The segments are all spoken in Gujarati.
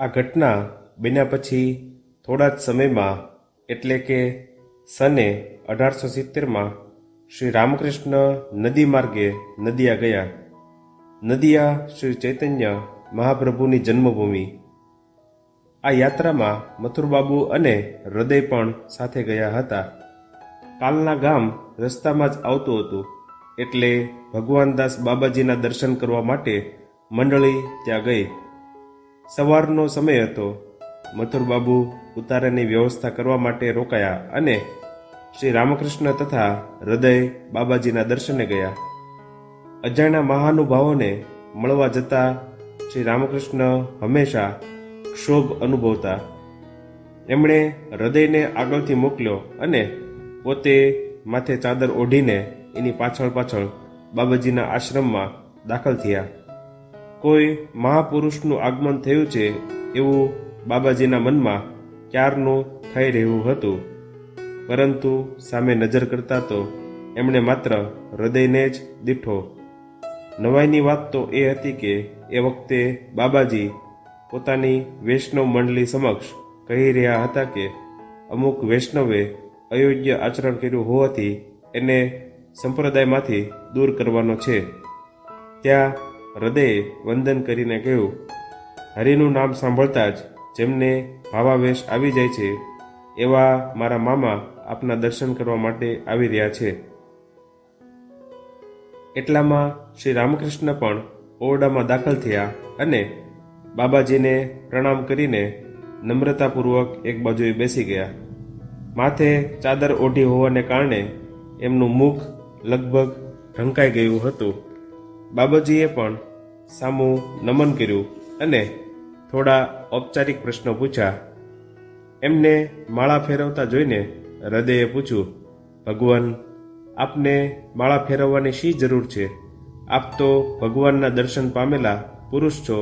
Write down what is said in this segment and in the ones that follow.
આ ઘટના બન્યા પછી થોડા જ સમયમાં એટલે કે સને અઢારસો સિત્તેરમાં શ્રી રામકૃષ્ણ નદી માર્ગે નદિયા ગયા. નદિયા શ્રી ચૈતન્ય મહાપ્રભુની જન્મભૂમિ. આ યાત્રામાં મથુરબાબુ અને હૃદય પણ સાથે ગયા હતા. કાલના ગામ રસ્તામાં જ આવતું હતું, એટલે ભગવાનદાસ બાબાજીના દર્શન કરવા માટે મંડળી ત્યાં ગઈ. સવારનો સમય હતો. મથુરબાબુ ઉતારાની વ્યવસ્થા કરવા માટે રોકાયા અને શ્રી રામકૃષ્ણ તથા હૃદય બાબાજીના દર્શને ગયા. અજાણ્યા મહાનુભાવોને મળવા જતા શ્રી રામકૃષ્ણ હંમેશા ક્ષોભ અનુભવતા. એમણે હૃદયને આગળથી મોકલ્યો અને પોતે માથે ચાદર ઓઢીને એની પાછળ પાછળ બાબાજીના આશ્રમમાં દાખલ થયા. કોઈ મહાપુરુષનું આગમન થયું છે એવું બાબાજીના મનમાં ક્યારનું થઈ રહ્યું હતું. પરંતુ સામે નજર કરતા તો એમણે માત્ર હૃદયને જ દીઠો. નવાઈની વાત તો એ હતી કે એ વખતે બાબાજી પોતાની વૈષ્ણવ મંડળી સમક્ષ કહી રહ્યા હતા કે અમુક વૈષ્ણવે અયોગ્ય આચરણ કર્યું હોવાથી એને સંપ્રદાયમાંથી દૂર કરવાનો છે. ત્યાં હૃદયે વંદન કરીને કહ્યું, હરિનું નામ સાંભળતા જ જેમને ભાવાવેશ આવી જાય છે, એવા મારા મામા આપના દર્શન કરવા માટે આવી રહ્યા છે. એટલામાં શ્રી રામકૃષ્ણ પણ ઓરડામાં દાખલ થયા અને બાબાજીને પ્રણામ કરીને નમ્રતાપૂર્વક એક બાજુએ બેસી ગયા. માથે ચાદર ઓઢી હોવાને કારણે એમનું મુખ લગભગ ઢંકાઈ ગયું હતું. બાબાજીએ પણ સામું નમન કર્યું અને થોડા ઔપચારિક પ્રશ્નો પૂછ્યા. એમને માળા ફેરવતા જોઈને હૃદયે પૂછ્યું, ભગવાન, આપને માળા ફેરવવાની શી જરૂર છે? આપ તો ભગવાનના દર્શન પામેલા પુરુષ છો,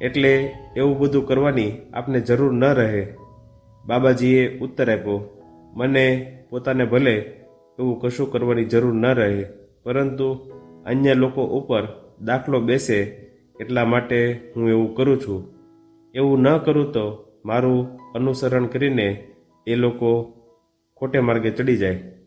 એટલે એવું બધું કરવાની આપને જરૂર ન રહે. બાબાજીએ ઉત્તર આપ્યો, મને પોતાને ભલે એવું કશું કરવાની જરૂર ન રહે, પરંતુ અન્ય લોકો ઉપર દાખલો બેસે એટલા માટે હું એવું કરું છું. એવું ન કરું તો મારું અનુસરણ કરીને એ લોકો ખોટે માર્ગે ચડી જાય.